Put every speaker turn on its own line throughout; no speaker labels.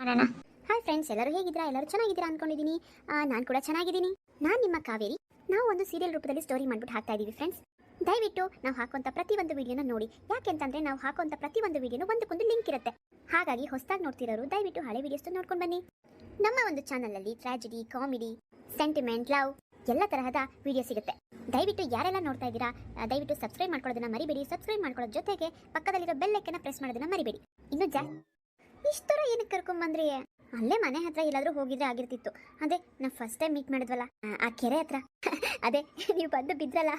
ಮಾಡೋಣ. Hi friends ಎಲ್ಲರೂ ಹೇಗಿದ್ದೀರಾ? ಎಲ್ಲರೂ ಚೆನ್ನಾಗಿದ್ದೀರಾ ಅನ್ಕೊಂಡಿದ್ದೀನಿ ನಾನು ಕೂಡ ಚೆನ್ನಾಗಿದ್ದೀನಿ. ನಾನು ನಿಮ್ಮ ಕಾವೇರಿ. ನಾವು ಒಂದು ಸೀರಿಯಲ್ ರೂಪದಲ್ಲಿ ಸ್ಟೋರಿ ಮಾಡ್ಬಿಟ್ಟು ಹಾಕ್ತಾ ಇದ್ದೀವಿ ಫ್ರೆಂಡ್ಸ್ ದಯವಿಟ್ಟು ನಾವು ಹಾಕುವಂಥ ಪ್ರತಿಯೊಂದು ವಿಡಿಯೋನ ನೋಡಿ. ಯಾಕೆಂತಂದರೆ ನಾವು ಹಾಕುವಂಥ ಪ್ರತಿಯೊಂದು ವಿಡಿಯೋನು ಒಂದಕ್ಕೊಂದು ಲಿಂಕ್ ಇರುತ್ತೆ. ಹಾಗಾಗಿ ಹೊಸದಾಗಿ ನೋಡ್ತಿರೋರು ದಯವಿಟ್ಟು ಹಳೆ ವಿಡಿಯೋಸ್ ನೋಡ್ಕೊಂಡು ಬನ್ನಿ. ನಮ್ಮ ಒಂದು ಚಾನಲಲ್ಲಿ ಟ್ರಾಜಿಡಿ ಕಾಮಿಡಿ ಸೆಂಟಿಮೆಂಟ್ ಲವ್ ಎಲ್ಲ ತರಹದ ವಿಡಿಯೋ ಸಿಗುತ್ತೆ. ದಯವಿಟ್ಟು ಯಾರೆಲ್ಲ ನೋಡ್ತಾ ಇದ್ದೀರಾ ದಯವಿಟ್ಟು ಸಬ್ಸ್ಕ್ರೈಬ್ ಮಾಡ್ಕೊಳ್ಳೋದನ್ನ ಮರಿಬೇಡಿ. ಸಬ್ಸ್ಕ್ರೈಬ್ ಮಾಡ್ಕೊಳ್ಳೋದ್ರ ಜೊತೆಗೆ ಪಕ್ಕದಲ್ಲಿರೋ ಬೆಲ್ ಐಕನ್ನ ಪ್ರೆಸ್ ಮಾಡೋದನ್ನ ಮರಿಬೇಡಿ. ಇನ್ನು ಜಾಸ್ತಿ ಇಷ್ಟರ ಏನಕ್ಕೆ ಕರ್ಕೊಂಬಂದ್ರಿ ಅಲ್ಲೇ ಮನೆ ಹತ್ರ ಎಲ್ಲಾದ್ರೂ ಹೋಗಿದ್ರೆ ಆಗಿರ್ತಿತ್ತು. ಅದೇ ನಾವು ಫಸ್ಟ್ ಟೈಮ್ ಮೀಟ್ ಮಾಡಿದ್ವಲ್ಲ ಆ- ಕೆರೆ ಹತ್ರ. ಅದೇ ನೀವು ಬಂದು ಬಿದ್ರಲ್ಲ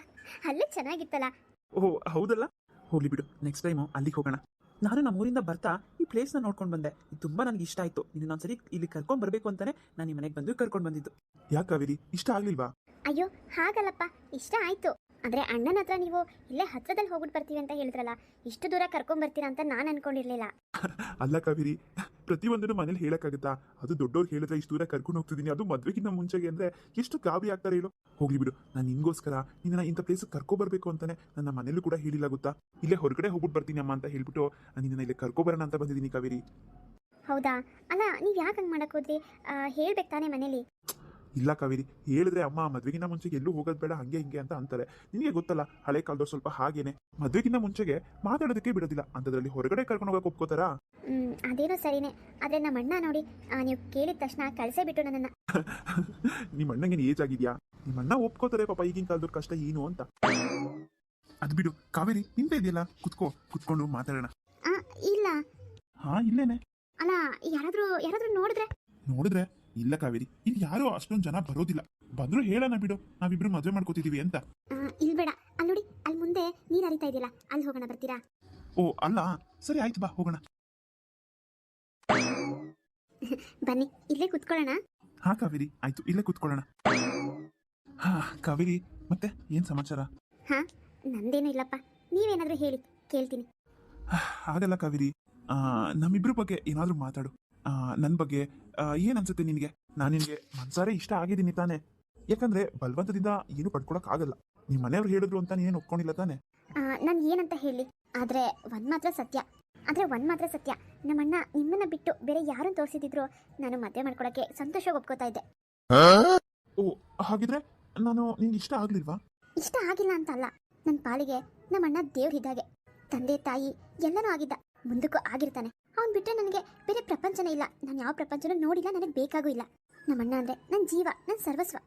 ಅಲ್ಲೇ ಚೆನ್ನಾಗಿತ್ತಲ್ಲ.
ಓ ಹೌದಲ್ಲ? ಹೋಗ್ಲಿ ಬಿಡು ನೆಕ್ಸ್ಟ್ ಟೈಮು ಅಲ್ಲಿಗೆ ಹೋಗೋಣ. ನಾನು ನಮ್ಮ ಊರಿಂದ ಬರ್ತಾ ಈ ಪ್ಲೇಸ್ನ ನೋಡ್ಕೊಂಡು ಬಂದೆ. ಇದು ತುಂಬಾ ನನಗೆ ಇಷ್ಟ ಆಯ್ತು. ಇನ್ನೊಂದ್ಸರಿ ಒಂದ್ಸರಿ ಇಲ್ಲಿ ಕರ್ಕೊಂಡ್ ಬರ್ಬೇಕು ಅಂತಾನೆ ನಾನು ಈ ಮನೆಗೆ ಬಂದು ಕರ್ಕೊಂಡು ಬಂದಿದ್ದು. ಯಾಕೆ ಕಾವೇರಿ? ಇಷ್ಟ ಆಗ್ಲಿಲ್ವಾ?
ಅಯ್ಯೋ ಹಾಗಲ್ಲಪ್ಪ ಇಷ್ಟ ಆಯ್ತು. ಆದ್ರೆ ಅಣ್ಣನ ಹತ್ರ ನೀವು ಇಲ್ಲೇ ಹತ್ರದಲ್ಲಿ ಹೋಗ್ಬಿಟ್ಟು ಬರ್ತೀವಿ ಅಂತ ಹೇಳಿದ್ರಲ್ಲ ಇಷ್ಟು ದೂರ ಕರ್ಕೊಂಡ್ ಬರ್ತೀರಾ ಅಂತ ನಾನು ಅನ್ಕೊಂಡಿರ್ಲಿಲ್ಲ.
ಅಲ್ಲ ಕಾವೇರಿ ಪ್ರತಿಯೊಂದನ್ನು ಮನೇಲಿ ಹೇಳಕ್ಕಾಗುತ್ತಾ? ಅದು ದೊಡ್ಡವ್ರು ಹೇಳಿದ್ರೆ ಇಷ್ಟು ದೂರ ಕರ್ಕೊಂಡು ಹೋಗ್ತಿದ್ದೀನಿ ಅದು ಮದ್ವೆಗಿಂತ ಮುಂಚೆಗೆ ಅಂದ್ರೆ ಎಷ್ಟು ಗಾಬರಿ ಆಗ್ತಾರೆ ಹೇಳು. ಹೋಗ್ಲಿ ಬಿಡು ನಾನು ನಿನ್ಗೋಸ್ಕರ ನಿನ್ನ ಇಂಥ ಪ್ಲೇಸ್ ಕರ್ಕೊ ಬರ್ಬೇಕು ಅಂತಾನೆ ನನ್ನ ಮನೇಲೂ ಕೂಡ ಹೇಳಿಲ್ಲ ಗೊತ್ತಾ? ಇಲ್ಲೇ ಹೊರಗಡೆ ಹೋಗ್ಬಿಟ್ಟು ಬರ್ತೀನಿ ಅಮ್ಮ ಅಂತ ಹೇಳ್ಬಿಟ್ಟು ನಿನ್ನ ಇಲ್ಲಿ ಕರ್ಕೊ ಬರೋಣ ಅಂತ ಬಂದಿದ್ದೀನಿ ಕಾವೇರಿ.
ಹೌದಾ? ಅಲ್ಲ ನೀವು ಯಾಕೆ ಹಂಗೆ ಮಾಡಕ್ ಹೋದ್ರಿ? ಹೇಳ್ಬೇಕು ತಾನೇ ಮನೇಲಿ.
ಇಲ್ಲ ಕವಿರಿ ಹೇಳಿದ್ರೆ ಅಮ್ಮ ಮದ್ವೆಗಿಂತ ಮುಂಚೆಗೆ ಎಲ್ಲೂ ಹೋಗೋದು ಬೇಡ ಹಂಗೆ ಹಿಂಗೆ ಅಂತ ಅಂತಾರೆ. ನಿನಗೆ ಗೊತ್ತಲ್ಲ ಹಳೆ ಕಾಲದವ್ರು ಸ್ವಲ್ಪ ಹಾಗೇನೆ. ಮದ್ವೆಗಿಂತ ಮುಂಚೆಗೆ ಮಾತಾಡೋದಕ್ಕೆ ಬಿಡೋದಿಲ್ಲ. ಅಂತದ್ರಲ್ಲಿ ಹೊರಗಡೆ ಕರ್ಕೊಂಡು ಹೋಗಕ್ಕೆ ಒಪ್ಕೋತಾರ?
ಅದೇನೋ ಸರಿನೇ. ಆದ್ರೆ ನಮ್ಮ ಅಣ್ಣ ನೋಡಿ ನೀವು ಕೇಳಿದ ತಕ್ಷಣ ಕಳ್ಸೇ ಬಿಟ್ಟು ನನ್ನನ್ನ.
ನಿಮ್ಮ ಅಣ್ಣಂಗೆ ಏಜ್ ಆಗಿದ್ಯಾ? ನಿಮ್ಮ ಅಣ್ಣ ಒಪ್ಕೋತಾರೆ ಪಾಪ ಈಗಿನ ಕಾಲದವ್ರ ಕಷ್ಟ ಏನು ಅಂತ. ಅದ್ ಬಿಡು ಕಾವೇರಿ ನಿಂತ ಇದೆಯಲ್ಲ? ಕುತ್ಕೋ ಕುತ್ಕೊಂಡು ಮಾತಾಡೋಣ.
ಇಲ್ಲ.
ಹಾ ಇಲ್ಲೇನೆ.
ಅಲ್ಲ ಯಾರಾದ್ರೂ ಯಾರಾದ್ರೂ ನೋಡಿದ್ರೆ?
ನೋಡಿದ್ರೆ? ಇಲ್ಲ ಕಾವೇರಿ ಇಲ್ಲಿ ಯಾರು ಅಷ್ಟೊಂದು ಜನ ಬರೋದಿಲ್ಲ. ಬಂದ್ರು ಹೇಳೋಣ ಬಿಡು ನಾವಿಬ್ರು ಮದ್ವೆ ಮಾಡ್ಕೋತಿದೀವಿ ಅಂತ.
ಇಲ್ಲ ಇಲ್ ಬೇಡ ಅಲ್ಲಿ ನೋಡಿ ಅಲ್ಲಿ ಮುಂದೆ ನೀರ್ ಹರಿತಾ ಇದೆಯಲ್ಲ ಅಲ್ಲಿ ಹೋಗೋಣ ಬರ್ತೀರಾ?
ಓ ಅಲ್ಲ ಸರಿ ಆಯ್ತು ಬಾ ಹೋಗೋಣ.
ಬನ್ನಿ ಇಲ್ಲೇ ಕುತ್ಕೊಳ್ಳೋಣ.
ಹಾ ಕಾವೇರಿ ಆಯ್ತು ಇಲ್ಲೇ ಕುತ್ಕೊಳ್ಳೋಣ. ಹಾ ಕಾವೇರಿ ಮತ್ತೆ ಏನ್ ಸಮಾಚಾರ?
ಹಾ ನಂದೇನು ಇಲ್ಲಪ್ಪ ನೀವೇನಾದ್ರೂ ಹೇಳಿ ಕೇಳ್ತೀನಿ.
ಹಾಗಲ್ಲ ಕಾವೇರಿ ಆ, ನಮ್ಮಿಬ್ರ ಬಗ್ಗೆ ಏನಾದ್ರೂ ಮಾತಾಡು. ಆ, ನನ್ ಬಗ್ಗೆ ಏನನ್ಸುತ್ತೆ ಏನ್ ಅನ್ಸುತ್ತೆ ನಿನಗೆ? ನಾನು ನಿನಗೆ ಮನ್ಸಾರೆ ಇಷ್ಟ ಆಗಿದ್ದೀನಿ ತಾನೆ. ಯಾಕಂದ್ರೆ ಬಲವಂತದಿಂದ ಏನು ಪಡ್ಕೊಳಕ್ ಆಗಲ್ಲ. ನಿಮ್ ಮನೆಯವ್ರು ಹೇಳಿದ್ರು ಅಂತ ನೀನೇನು ಒಪ್ಕೊಂಡಿಲ್ಲ ತಾನೆ?
ನಾನು ಏನಂತ ಹೇಳಿ ಆದ್ರೆ ಒಂದ್ ಮಾತ್ರ ಸತ್ಯ. ಆದ್ರೆ ಒಂದ್ ಮಾತ್ರ ಸತ್ಯ. ನಮ್ಮಣ್ಣ ನಿಮ್ಮನ್ನ ಬಿಟ್ಟು ಬೇರೆ ಯಾರನ್ನ ತೋರಿಸಿದ್ರು ನಾನು ಮದುವೆ ಮಾಡ್ಕೊಳಕ್ಕೆ ಸಂತೋಷವಾಗಿ ಒಪ್ಕೋತಾ ಇದ್ದೆ.
ಓ ಹಾಗಿದ್ರೆ ನಾನು ನಿಂಗೆ ಇಷ್ಟ ಆಗ್ಲಿಲ್ವಾ?
ಇಷ್ಟ ಆಗಿಲ್ಲ ಅಂತ ಅಲ್ಲ ನನ್ನ ಪಾಲಿಗೆ ನಮ್ಮಣ್ಣ ದೇವ್ರ ಇದ್ದಾಗೆ. ತಂದೆ ತಾಯಿ ಎಲ್ಲನೂ ಆಗಿದ್ದ. ಮುಂದಕ್ಕೂ ಆಗಿರ್ತಾನೆ. ಅವ್ನ್ ಬಿಟ್ಟರೆ ನನಗೆ ಬೇರೆ ಪ್ರಪಂಚನೇ ಇಲ್ಲ. ನಾನು ಯಾವ ಪ್ರಪಂಚನೂ ನೋಡಿಲ್ಲ, ನನಗೆ ಬೇಕಾಗೂ ಇಲ್ಲ. ನಮ್ಮ ಅಣ್ಣ ಅಂದ್ರೆ ನನ್ನ ಜೀವ ನನ್ನ ಸರ್ವಸ್ವ.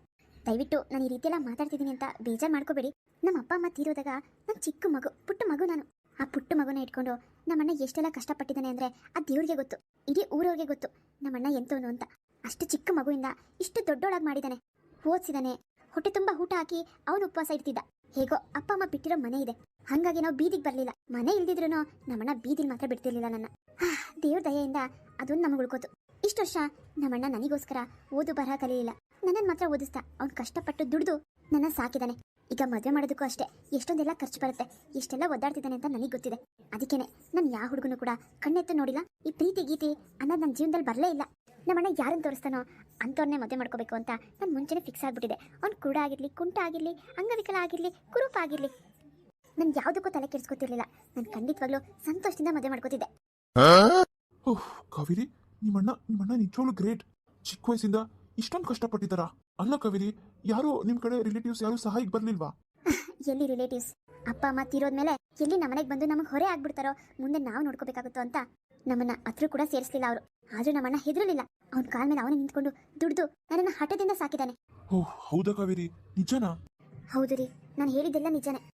ದಯವಿಟ್ಟು ನಾನು ಈ ರೀತಿಯೆಲ್ಲ ಮಾತಾಡ್ತಿದ್ದೀನಿ ಅಂತ ಬೇಜಾರು ಮಾಡ್ಕೋಬೇಡಿ. ನಮ್ಮ ಅಪ್ಪ ಅಮ್ಮ ತೀರೋದಾಗ ನನ್ನ ಚಿಕ್ಕ ಮಗು, ಪುಟ್ಟ ಮಗು ನಾನು. ಆ ಪುಟ್ಟ ಮಗುನ ಇಟ್ಕೊಂಡು ನಮ್ಮಣ್ಣ ಎಷ್ಟೆಲ್ಲ ಕಷ್ಟಪಟ್ಟಿದ್ದಾನೆ ಅಂದ್ರೆ ಆ ದೇವ್ರಿಗೆ ಗೊತ್ತು. ಇಡೀ ಊರವ್ರಿಗೆ ಗೊತ್ತು. ನಮ್ಮಣ್ಣ ಎಂತವನು ಅಂತ. ಅಷ್ಟು ಚಿಕ್ಕ ಮಗುವಿಂದ ಇಷ್ಟು ದೊಡ್ಡೋಳಾಗಿ ಮಾಡಿದ್ದಾನೆ. ಓದಿಸಿದಾನೆ ಹೊಟ್ಟೆ ತುಂಬಾ ಊಟ ಹಾಕಿ ಅವನು ಉಪವಾಸ ಇರ್ತಿದ್ದ ಹೇಗೋ ಅಪ್ಪ ಅಮ್ಮ ಬಿಟ್ಟಿರೋ ಮನೆ ಇದೆ. ಹಂಗಾಗಿ ನಾವು ಬೀದಿಗೆ ಬರಲಿಲ್ಲ. ಮನೆ ಇಲ್ದಿದ್ರು ನಮ್ಮಣ್ಣ ಬೀದಿಲಿ ಮಾತ್ರ ಬಿಡ್ತಿರ್ಲಿಲ್ಲ ನನ್ನ. ದೇವ್ರ ದಯೆಯಿಂದ ಅದೊಂದು ನಮಗೆ ಉಳ್ಕೋತು. ಇಷ್ಟು ವರ್ಷ ನಮ್ಮಣ್ಣ ನನಗೋಸ್ಕರ ಓದು ಬರಹ ಕಲಿಯಲಿಲ್ಲ ನನ್ನನ್ನು ಮಾತ್ರ ಓದಿಸ್ತಾ ಅವ್ನು ಕಷ್ಟಪಟ್ಟು ದುಡಿದು ನನ್ನ ಸಾಕಿದಾನೆ. ಈಗ ಮದುವೆ ಮಾಡೋದಕ್ಕೂ ಅಷ್ಟೇ ಎಷ್ಟೊಂದೆಲ್ಲ ಖರ್ಚು ಬರುತ್ತೆ, ಎಷ್ಟೆಲ್ಲ ಒದ್ದಾಡ್ತಿದ್ದಾನೆ ಅಂತ ನನಗೆ ಗೊತ್ತಿದೆ. ಅದಕ್ಕೇನೆ ನಾನು ಯಾವ ಹುಡುಗನು ಕೂಡ ಕಣ್ಣೆತ್ತು ನೋಡಿಲ್ಲ, ಈ ಪ್ರೀತಿ ಗೀತಿ ಅನ್ನೋದು ನನ್ನ ಜೀವನದಲ್ಲಿ ಬರಲೇ ಇಲ್ಲ. ನಮ್ಮಣ್ಣ ಯಾರನ್ನು ತೋರಿಸ್ತಾನೋ ಅಂಥವ್ರನ್ನೇ ಮದುವೆ ಮಾಡ್ಕೋಬೇಕು ಅಂತ ನಾನು ಮುಂಚೆನೇ ಫಿಕ್ಸ್ ಆಗಿಬಿಟ್ಟಿದೆ. ಅವ್ನು ಕೂಡ ಆಗಿರಲಿ ಕುಂಟ ಆಗಿರಲಿ ಅಂಗವಿಕಲ ಆಗಿರಲಿ ಕುರುಪ ಆಗಿರಲಿ. ನಾನು ಯಾವುದಕ್ಕೂ ತಲೆ ಕೆಡಿಸ್ಕೊತಿರ್ಲಿಲ್ಲ. ನಾನು ಖಂಡಿತವಾಗ್ಲೂ ಸಂತೋಷದಿಂದ ಮದುವೆ ಮಾಡ್ಕೋತಿದ್ದೆ.
ಕಾವೇರಿ ನಿಮ್ಮಣ್ಣ ನಿಮ್ಮಣ್ಣ ನಿಜವಾಗ್ಲೂ ಗ್ರೇಟ್ ಚಿಕ್ಕ ವಯಸ್ಸಿಂದ ಇಷ್ಟೊಂದು ಕಷ್ಟಪಟ್ಟಿದ್ದಾರಾ? ಅಲ್ಲ ಕವಿರಿ ಯಾರು ನಿಮ್ ಕಡೆ ರಿಲೇಟಿವ್ಸ್ ಯಾರು ಸಹಾಯಕ್ಕೆ ಬರ್ಲಿಲ್ವಾ?
ಎಲ್ಲಿ ರಿಲೇಟಿವ್ಸ್ ಅಪ್ಪ ಅಮ್ಮ ತೀರೋದ್ಮೇಲೆ ಎಲ್ಲಿ ನಮ್ಮನೆಗೆ ಬಂದು ನಮಗೆ ಹೊರೆ ಆಗ್ಬಿಡ್ತಾರೋ ಮುಂದೆ ನಾವು ನೋಡ್ಕೋಬೇಕಾಗುತ್ತೋ ಅಂತ ನಮ್ಮನ್ನ ಹತ್ರ ಕೂಡ ಸೇರಿಸ್ಲಿಲ್ಲ ಅವರು. ಆದ್ರೂ ನಮ್ಮಣ್ಣ ಹೆದರಲಿಲ್ಲ. ಅವನ ಕಾಲ ಮೇಲೆ ಅವನೇ ನಿಂತ್ಕೊಂಡು ದುಡ್ದು ನನ್ನ ಹಠದಿಂದ ಸಾಕಿದಾನೆ.
ಓಹ್ ಹೌದಾ ಕಾವೇರಿ? ನಿಜನಾ?
ಹೌದು ರೀ. ನಾನು ಹೇಳಿದ್ದೆಲ್ಲ ನಿಜನೇ.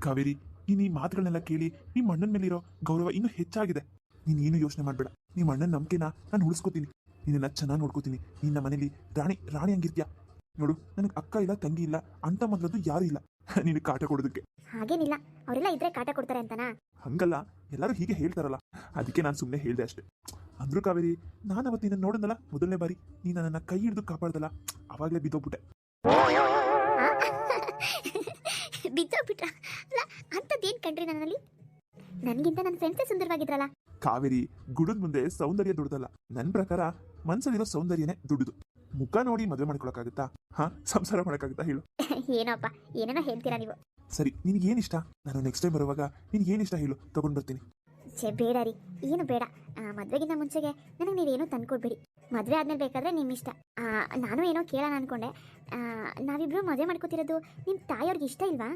ಕಾವೇರಿ ನೀನ್ ಈ ಮಾತುಗಳನ್ನೆಲ್ಲ ಕೇಳಿ ನಿಮ್ಮ ಅಣ್ಣನ ಮೇಲಿರೋ ಗೌರವ ಇನ್ನೂ ಹೆಚ್ಚಾಗಿದೆ. ನೀನ್ ಏನು ಯೋಚನೆ ಮಾಡಬೇಡ. ನಿಮ್ಮ ಅಣ್ಣನ ನಂಬಿಕೆನ ನಾನು ಉಳಿಸ್ಕೋತೀನಿ. ನಿನ್ನ ಚೆನ್ನಾಗಿ ನೋಡ್ಕೋತೀನಿ. ನಿನ್ನ ಮನೇಲಿ ರಾಣಿ ರಾಣಿ ಹಂಗಿರ್ತೀಯ? ನೋಡು ನನಗೆ ಅಕ್ಕ ಇಲ್ಲ ತಂಗಿ ಇಲ್ಲ ಅಂತ ಮೊದಲದ್ದು ಯಾರು ಇಲ್ಲ. ನೀನು ಕಾಟ ಕೊಡೋದಕ್ಕೆ.
ಹಾಗೇನಿಲ್ಲ. ಅವರೆಲ್ಲ ಇದ್ರೆ ಕಾಟ ಕೊಡ್ತಾರೆ ಅಂತಾನ?
ಹಂಗಲ್ಲ. ಎಲ್ಲರೂ ಹೀಗೆ ಹೇಳ್ತಾರಲ್ಲ. ಅದಕ್ಕೆ ನಾನು ಸುಮ್ಮನೆ ಹೇಳ್ದೆ ಅಷ್ಟೇ. ಅಂದ್ರು ಕಾವೇರಿ ನಾನು ಅವತ್ತು ನಿನ್ನ ನೋಡಿದ್ನಲ್ಲ? ಮೊದಲನೇ ಬಾರಿ. ನೀ ನನ್ನನ್ನ ಕೈ ಹಿಡಿದು ಕಾಪಾಡ್ದಲ್ಲ? ಅವಾಗಲೇ ಬಿದ್ದೋಗ್ಬಿಟ್ಟೆ.
ಬಿದ್ದೋಗ್ಬಿಟ್ಟ ಅಲ್ಲ ಅಂಥದ್ದೇನು ಕಂಡ್ರಿ ನನ್ನಲ್ಲಿ? ನನಗಿಂತ ನನ್ನ ಫ್ರೆಂಡ್ಸೇ ಸುಂದರವಾಗಿದ್ರಲ್ಲ.
ಕಾವೇರಿ ಗುಡದ ಮುಂದೆ ಸೌಂದರ್ಯ ದುಡ್ದಲ್ಲ. ನನ್ನ ಪ್ರಕಾರ ಮನ್ಸಲ್ಲಿರೋ ಸೌಂದರ್ಯನೇ ದುಡ್ದು. ಮುಖ ನೋಡಿ ಮದುವೆ ಮಾಡ್ಕೊಳಕಾಗುತ್ತಾ ಹಾ ಸಂಸಾರ ಮಾಡಕ್ಕಾಗುತ್ತಾ ಹೇಳು.
ಏನಪ್ಪ ಏನೇನೋ ಹೇಳ್ತೀರಾ ನೀವು?
ಸರಿ ನಿನಗೆ ಇಷ್ಟ ನಾನು ನೆಕ್ಸ್ಟ್ ಟೈಮ್ ಬರುವಾಗ ನಿನ್ಗೆ ಏನಿಷ್ಟ ಹೇಳು ತಗೊಂಡ್ ಬರ್ತೀನಿ.
ಛೇ ಬೇಡ ರೀ ಏನು ಬೇಡ. ಮದುವೆಗಿಂತ ಮುಂಚೆಗೆ ನನಗೆ ನೀವೇನು ತಂದ್ಕೊಡ್ಬೇಡಿ. ಮದುವೆ ಆದ್ಮೇಲೆ ಬೇಕಾದ್ರೆ ನಿಮ್ಮ ಇಷ್ಟ ಆ, ನಾನು ಏನೋ ಕೇಳೋಣ ಅನ್ಕೊಂಡೆ. ನಾವಿಬ್ರು ಮದುವೆ ಮಾಡ್ಕೋತಿರೋದು ನಿಮ್ಮ ತಾಯಿಯವ್ರಿಗೆ ಇಷ್ಟ ಇಲ್ವಾ?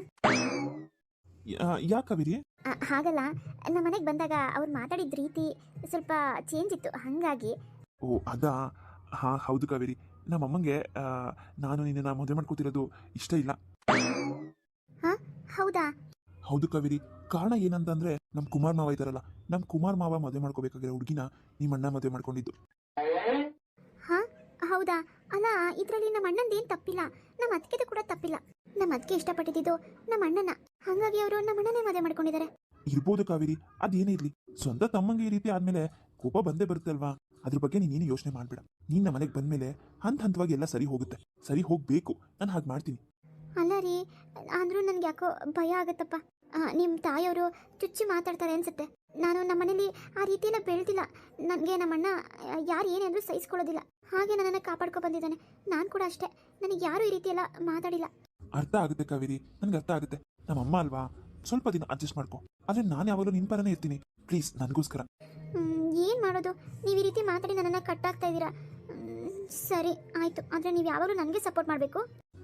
ಯಾಕೆ ಕಾವೇರಿ?
ಹಾಗಲ್ಲ ನಮ್ಮ ಮನೆಗೆ ಬಂದಾಗ ಅವ್ರು ಮಾತಾಡಿದ ರೀತಿ ಸ್ವಲ್ಪ ಚೇಂಜ್ ಇತ್ತು. ಹಾಗಾಗಿ.
ಓ ಅದಾ? ಹಾ ಹೌದು ಕಾವೇರಿ. ನಮ್ಮ ಅಮ್ಮಂಗೆ ನಾನು ನಿನ್ನ ಮದುವೆ ಮಾಡ್ಕೋತಿರೋದು ಇಷ್ಟ ಇಲ್ಲ.
ಹೌದಾ?
ಹೌದು ಕಾವೇರಿ. ಕಾರಣ ಏನಂತಂದ್ರೆ ನಮ್ಮ ಕುಮಾರ್ ಮಾವ ಇದಾರಲ್ಲ ನಮ್ಮ ಕುಮಾರ್ ಮಾವ ಮದುವೆ ಮಾಡ್ಕೋಬೇಕಾಗಿರೋ ಹುಡುಗಿನ ನಿಮ್ಮ ಅಣ್ಣ ಮದುವೆ ಮಾಡ್ಕೊಂಡಿದ್ದು.
ಹಾ? ಹೌದಾ? ಅಲ್ಲ ಇದರಲ್ಲಿ ನಮ್ಮ ಅಣ್ಣಂದೇನು ತಪ್ಪಿಲ್ಲ? ನಮ್ಮ ಅತ್ತಿಗೆದು ಕೂಡ ತಪ್ಪಿಲ್ಲ. ನಮ್ಮ ಅತ್ತಿಗೆ ಇಷ್ಟಪಟ್ಟಿದ್ದು ನಮ್ಮ ಅಣ್ಣನ. ಹಾಗಾಗಿ ಅವರು ನಮ್ಮ ಅಣ್ಣನೇ ಮದುವೆ ಮಾಡ್ಕೊಂಡಿದ್ದಾರೆ.
ಇರ್ಬೋದು ಕಾವೇರಿ. ಅದೇನೇ ಇರ್ಲಿ. ಸ್ವಂತ ತಮ್ಮಂಗೆ ಈ ರೀತಿ ಆದ್ಮೇಲೆ ಕೋಪ ಬಂದೇ ಬರುತ್ತೆ ಅಲ್ವಾ? ಅದ್ರ ಬಗ್ಗೆ ನೀನೇನು ಯೋಚನೆ ಮಾಡ್ಬೇಡ. ನೀನ್ ನಮ್ಮ ಮನೆಗೆ ಬಂದ್ಮೇಲೆ ಹಂತ ಹಂತವಾಗಿ ಎಲ್ಲ ಸರಿ ಹೋಗುತ್ತೆ. ಸರಿ ಹೋಗ್ಬೇಕು. ನಾನು ಹಾಗೆ ಮಾಡ್ತೀನಿ.
ಅಲ್ಲ ರೀ ಆದ್ರೂ ನನಗೆ ಯಾಕೋ ಭಯ ಆಗತ್ತಪ್ಪ. ನಿಮ್ಮ ತಾಯಿಯವರು ಚುಚ್ಚಿ ಮಾತಾಡ್ತಾರೆ ಅನ್ಸುತ್ತೆ. ನಾನು ನಮ್ಮ ಮನೇಲಿ ಆ ರೀತಿಯೆಲ್ಲ ಬೆಳೆದಿಲ್ಲ. ನನಗೆ ನಮ್ಮಣ್ಣ ಯಾರು ಏನೇ ಅಂದ್ರೂ ಸಹಿಸ್ಕೊಳ್ಳೋದಿಲ್ಲ. ಹಾಗೆ ನನ್ನನ್ನು ಕಾಪಾಡ್ಕೊ ಬಂದಿದ್ದಾನೆ. ನಾನು ಕೂಡ ಅಷ್ಟೇ. ನನಗೆ ಯಾರೂ ಈ ರೀತಿಯೆಲ್ಲ ಎಲ್ಲ ಮಾತಾಡಿಲ್ಲ.
ಅರ್ಥ ಆಗುತ್ತೆ ಕವಿರಿ. ನನ್ಗೆ ಅರ್ಥ ಆಗುತ್ತೆ. ನಮ್ಮ ಅಮ್ಮ ಅಲ್ವಾ? ಸ್ವಲ್ಪ ದಿನ ಅಡ್ಜಸ್ಟ್ ಮಾಡ್ಕೊ. ಆದ್ರೆ ನಾನು ಯಾವಾಗಲೂ ನಿನ್ ಪರನೇ ಇರ್ತೀನಿ. ಪ್ಲೀಸ್ ನನಗೋಸ್ಕರ.
ಏನು ಮಾಡೋದು? ನೀವು ಈ ರೀತಿ ಮಾತಾಡಿ ನನ್ನನ್ನು ಕಟ್ಟಾಗ್ತಾ ಇದ್ದೀರಾ? ಸರಿ ಆಯಿತು. ಆದರೆ ನೀವು ಯಾವಾಗಲೂ ನನಗೆ ಸಪೋರ್ಟ್ ಮಾಡಬೇಕು?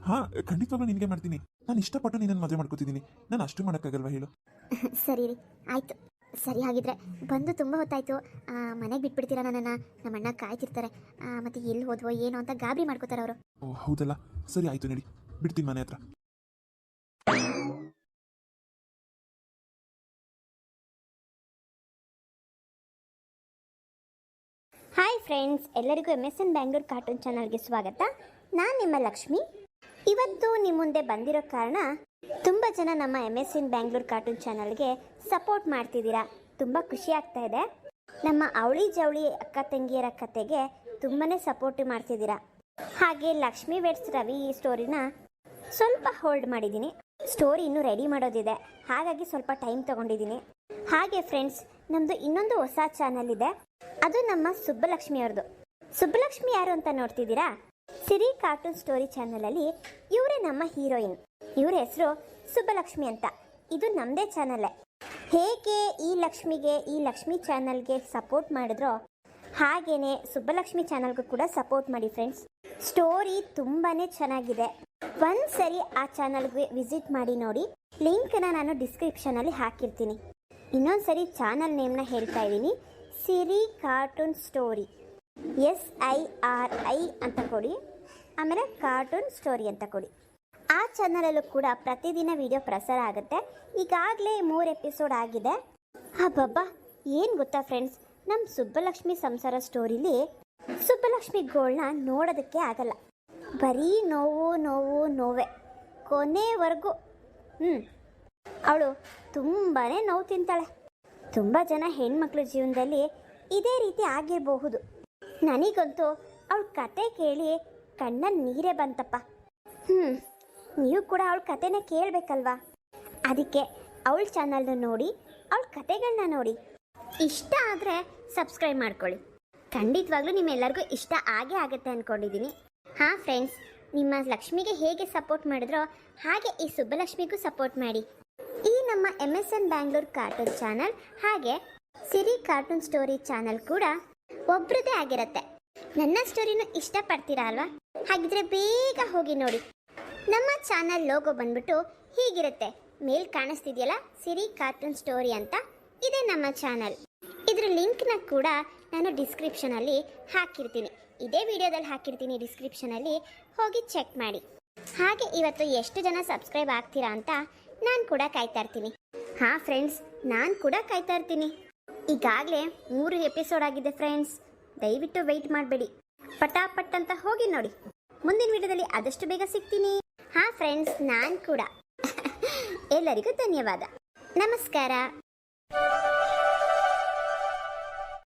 ಹಾ ಖಂಡಿತವಾಗ್ಲೂ ನಿನ್ಗೆ ಮಾಡ್ತೀನಿ. ನಾನು ಇಷ್ಟಪಟ್ಟು ನಿನ್ನ ಮದುವೆ ಮಾಡ್ಕೋತಿದ್ದೀನಿ. ನಾನು ಅಷ್ಟು ಮಾಡೋಕ್ಕಾಗಲ್ವಾ ಹೇಳು?
ಸರಿ ರೀ ಆಯಿತು. ಸರಿ ಹಾಗಿದ್ರೆ ಬಂದು ತುಂಬ ಹೊತ್ತಾಯಿತು. ಮನೆಗೆ ಬಿಟ್ಬಿಡ್ತೀರಾ ನನ್ನನ್ನು? ನಮ್ಮಣ್ಣ ಕಾಯ್ತಿರ್ತಾರೆ. ಆ, ಮತ್ತೆ ಎಲ್ಲಿ ಹೋದ್ವೋ ಏನೋ ಅಂತ ಗಾಬರಿ ಮಾಡ್ಕೋತಾರೆ ಅವರು.
ಓ ಹೌದಲ್ಲ. ಸರಿ ಆಯ್ತು ನಡಿ. ಬಿಡ್ತೀನಿ ಮನೆ ಹತ್ರ.
ಫ್ರೆಂಡ್ಸ್, ಎಲ್ಲರಿಗೂ M S N Bangalore cartoon ಚಾನಲ್ಗೆ ಸ್ವಾಗತ. ನಾನು ನಿಮ್ಮ ಲಕ್ಷ್ಮಿ. ಇವತ್ತು ನಿಮ್ಮ ಮುಂದೆ ಬಂದಿರೋ ಕಾರಣ, ತುಂಬ ಜನ ನಮ್ಮ M S N Bangalore cartoon ಚಾನಲ್ಗೆ ಸಪೋರ್ಟ್ ಮಾಡ್ತಿದ್ದೀರಾ. ತುಂಬ ಖುಷಿ ಆಗ್ತಾ ಇದೆ. ನಮ್ಮ ಅವಳಿ ಜವಳಿ ಅಕ್ಕ ತಂಗಿಯರ ಕತೆಗೆ ತುಂಬಾ ಸಪೋರ್ಟ್ ಮಾಡ್ತಿದ್ದೀರಾ. ಹಾಗೆ ಲಕ್ಷ್ಮಿ ವೆಡ್ಸ್ ರವಿ ಈ ಸ್ಟೋರಿನ ಸ್ವಲ್ಪ ಹೋಲ್ಡ್ ಮಾಡಿದ್ದೀನಿ. ಸ್ಟೋರಿ ಇನ್ನೂ ರೆಡಿ ಮಾಡೋದಿದೆ. ಹಾಗಾಗಿ ಸ್ವಲ್ಪ ಟೈಮ್ ತೊಗೊಂಡಿದ್ದೀನಿ. ಹಾಗೆ ಫ್ರೆಂಡ್ಸ್ ನಮ್ಮದು ಇನ್ನೊಂದು ಹೊಸ ಚಾನಲ್ ಇದೆ ಅದು ನಮ್ಮ ಸುಬ್ಬಲಕ್ಷ್ಮಿ ಅವ್ರದ್ದು. ಸುಬ್ಬಲಕ್ಷ್ಮಿ ಯಾರು ಅಂತ ನೋಡ್ತಿದ್ದೀರಾ? ಸಿರಿ ಕಾರ್ಟೂನ್ ಸ್ಟೋರಿ ಚಾನಲಲ್ಲಿ ಇವರೇ ನಮ್ಮ ಹೀರೋಯಿನ್ ಇವರ ಹೆಸರು ಸುಬ್ಬಲಕ್ಷ್ಮಿ ಅಂತ. ಇದು ನಮ್ಮದೇ ಚಾನಲ್ಲೇ ಹೇಗೆ ಈ ಲಕ್ಷ್ಮಿಗೆ, ಈ ಲಕ್ಷ್ಮಿ ಚಾನಲ್ಗೆ ಸಪೋರ್ಟ್ ಮಾಡಿದ್ರೋ ಹಾಗೇನೆ ಸುಬ್ಬಲಕ್ಷ್ಮಿ ಚಾನಲ್ಗೂ ಕೂಡ ಸಪೋರ್ಟ್ ಮಾಡಿ ಫ್ರೆಂಡ್ಸ್ ಸ್ಟೋರಿ ತುಂಬಾನೇ ಚೆನ್ನಾಗಿದೆ. ಒಂದ್ಸರಿ ಆ ಚಾನಲ್ಗೆ ವಿಸಿಟ್ ಮಾಡಿ ನೋಡಿ ಲಿಂಕ್ನ ನಾನು ಡಿಸ್ಕ್ರಿಪ್ಷನಲ್ಲಿ ಹಾಕಿರ್ತೀನಿ. ಇನ್ನೊಂದ್ಸರಿ ಚಾನಲ್ ನೇಮ್ನ ಹೇಳ್ತಾ ಇದ್ದೀನಿ. Siri cartoon story. S I R I ಅಂತ ಕೊಡಿ. ಆಮೇಲೆ ಕಾರ್ಟೂನ್ ಸ್ಟೋರಿ ಅಂತ ಕೊಡಿ. ಆ ಚಾನಲಲ್ಲೂ ಕೂಡ ಪ್ರತಿದಿನ ವಿಡಿಯೋ ಪ್ರಸಾರ ಆಗುತ್ತೆ. ಈಗಾಗಲೇ ಮೂರು ಎಪಿಸೋಡ್ ಆಗಿದೆ. ಹಬ್ಬಬ್ಬ ಏನು ಗೊತ್ತಾ ಫ್ರೆಂಡ್ಸ್? ನಮ್ಮ ಸುಬ್ಬಲಕ್ಷ್ಮಿ ಸಂಸಾರ ಸ್ಟೋರಿಲಿ ಸುಬ್ಬಲಕ್ಷ್ಮಿ ಗೋಳ್ನ ನೋಡೋದಕ್ಕೆ ಆಗಲ್ಲ. ಬರೀ ನೋವು ನೋವು, ನೋವೆ. ಕೊನೆವರೆಗೂ ಹ್ಞೂ ಅವಳು ತುಂಬಾ ನೋವು ತಿಂತಾಳೆ. ತುಂಬ ಜನ ಹೆಣ್ಮಕ್ಳ ಜೀವನದಲ್ಲಿ ಇದೇ ರೀತಿ ಆಗಿರಬಹುದು ನನಗಂತೂ ಅವಳ ಕತೆ ಕೇಳಿ ಕಣ್ಣಲ್ಲಿ ನೀರೇ ಬಂತಪ್ಪ. ಹ್ಞೂ ನೀವು ಕೂಡ ಅವಳ ಕತೆನ ಕೇಳಬೇಕಲ್ವಾ? ಅದಕ್ಕೆ ಅವಳ ಚಾನಲ್ನ ನೋಡಿ, ಅವಳ ಕತೆಗಳನ್ನ ನೋಡಿ. ಇಷ್ಟ ಆದರೆ ಸಬ್ಸ್ಕ್ರೈಬ್ ಮಾಡ್ಕೊಳ್ಳಿ. ಖಂಡಿತವಾಗ್ಲೂ ನಿಮ್ಮೆಲ್ಲರಿಗೂ ಇಷ್ಟ ಆಗೇ ಆಗುತ್ತೆ ಅಂದ್ಕೊಂಡಿದ್ದೀನಿ ಹಾಂ ಫ್ರೆಂಡ್ಸ್ ನಿಮ್ಮ ಲಕ್ಷ್ಮಿಗೆ ಹೇಗೆ ಸಪೋರ್ಟ್ ಮಾಡಿದ್ರೋ ಹಾಗೆ ಈ ಸುಬ್ಬಲಕ್ಷ್ಮಿಗೂ ಸಪೋರ್ಟ್ ಮಾಡಿ. ಈ ನಮ್ಮ M S N Bangalore cartoon channel ಹಾಗೆ ಸಿರಿ ಕಾರ್ಟೂನ್ ಸ್ಟೋರಿ ಚಾನಲ್ ಕೂಡ ಒಬ್ರದೇ ಆಗಿರುತ್ತೆ. ನನ್ನ ಸ್ಟೋರಿನೂ ಇಷ್ಟಪಡ್ತೀರಾ ಅಲ್ವಾ? ಹಾಗಿದ್ರೆ ಬೇಗ ಹೋಗಿ ನೋಡಿ. ನಮ್ಮ ಚಾನಲ್ ಲೋಗೋ ಬಂದ್ಬಿಟ್ಟು ಹೀಗಿರುತ್ತೆ. ಮೇಲ್ ಕಾಣಿಸ್ತಿದೆಯಲ್ಲ? ಸಿರಿ ಕಾರ್ಟೂನ್ ಸ್ಟೋರಿ ಅಂತ. ಇದೆ ನಮ್ಮ ಚಾನಲ್ ಇದ್ರ ಲಿಂಕ್ನ ಕೂಡ ನಾನು ಡಿಸ್ಕ್ರಿಪ್ಷನಲ್ಲಿ ಹಾಕಿರ್ತೀನಿ. ಇದೇ ವಿಡಿಯೋದಲ್ಲಿ ಹಾಕಿರ್ತೀನಿ ಡಿಸ್ಕ್ರಿಪ್ಷನಲ್ಲಿ ಹೋಗಿ ಚೆಕ್ ಮಾಡಿ. ಹಾಗೆ ಇವತ್ತು ಎಷ್ಟು ಜನ ಸಬ್ಸ್ಕ್ರೈಬ್ ಆಗ್ತೀರಾ ಅಂತ ನಾನು ಕೂಡ ಕಾಯ್ತಾ ಇರ್ತೀನಿ. ಹಾಂ ಫ್ರೆಂಡ್ಸ್ ನಾನು ಕೂಡ ಕಾಯ್ತಾ ಇರ್ತೀನಿ. ಈಗಾಗಲೇ ಮೂರು ಎಪಿಸೋಡ್ ಆಗಿದೆ ಫ್ರೆಂಡ್ಸ್ ದಯವಿಟ್ಟು ವೆಯ್ಟ್ ಮಾಡಬೇಡಿ. ಪಟಾಪಟ್ ಅಂತ ಹೋಗಿ ನೋಡಿ. ಮುಂದಿನ ವಿಡಿಯೋದಲ್ಲಿ ಆದಷ್ಟು ಬೇಗ ಸಿಗ್ತೀನಿ. ಹಾಂ ಫ್ರೆಂಡ್ಸ್ ನಾನು ಕೂಡ. ಎಲ್ಲರಿಗೂ ಧನ್ಯವಾದ. ನಮಸ್ಕಾರ.